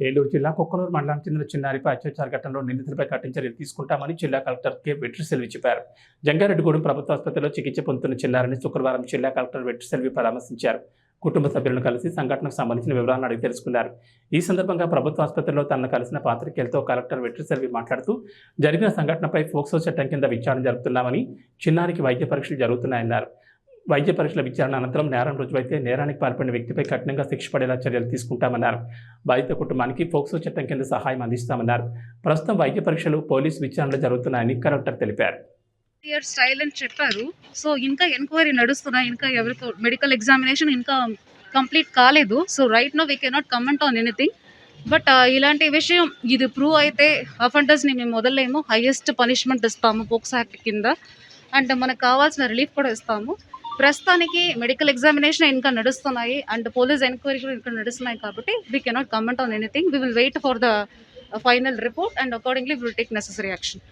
ఏలూరు జిల్లా కుక్కనూరు మండలానికి చెందిన చిన్నారిపై అత్యాచార ఘటనలో నిందితులపై కఠిన చర్యలు తీసుకుంటామని జిల్లా కలెక్టర్ కె. వెట్రిసెల్వి చెప్పారు జంగారెడ్డిగూడెం ప్రభుత్వ ఆసుపత్రిలో చికిత్స పొందుతున్న చిన్నారిని శుక్రవారం జిల్లా కలెక్టర్ వెట్రిసెల్వి పరామర్శించారు. కుటుంబ సభ్యులను కలిసి సంఘటనకు సంబంధించిన వివరాలను అడిగి తెలుసుకున్నారు. ఈ సందర్భంగా ప్రభుత్వ ఆసుపత్రిలో తనను కలిసిన పాత్రికేయులతో కలెక్టర్ వెట్రిసెల్వి మాట్లాడుతూ జరిగిన సంఘటనపై ఫోక్సో చట్టం కింద విచారణ జరుపుతున్నామని చిన్నారికి వైద్య పరీక్షలు జరుగుతున్నాయన్నారు. వైద్య పరీక్షల విచారణ అనంతరం నేరం రుజువైతే నేరానికి పాల్పడిన వ్యక్తిపై కఠినంగా శిక్ష పడేలా చర్యలు తీసుకుంటామన్నారు. బాధిత కుటుంబానికి ఫోక్సో చట్టం కింద సహాయం అందిస్తామన్నారు. ప్రస్తుతం వైద్య పరీక్షలు పోలీసు విచారణలు జరుగుతున్నాయని కలెక్టర్ తెలిపారు. ఇయర్ స్టైల్ అని చెప్పారు. సో ఇంకా ఎంక్వైరీ నడుస్తున్నాయి ఇంకా ఎవరితో మెడికల్ ఎగ్జామినేషన్ ఇంకా కంప్లీట్ కాలేదు. So right now we cannot comment on anything but ఇలాంటి విషయం ఇది ప్రూవ్ అయితే అఫెండర్స్ని మేము మొదలేమో హైయెస్ట్ పనిష్మెంట్ ఇస్తాము పోక్స్ యాక్ట్ కింద. అండ్ మనకు కావాల్సిన రిలీఫ్ కూడా ఇస్తాము. ప్రస్తుతానికి మెడికల్ ఎగ్జామినేషన్ ఇంకా నడుస్తున్నాయి అండ్ పోలీస్ ఎంక్వైరీ కూడా ఇంకా నడుస్తున్నాయి కాబట్టి we cannot comment on anything we will wait for the final report and accordingly will take necessary action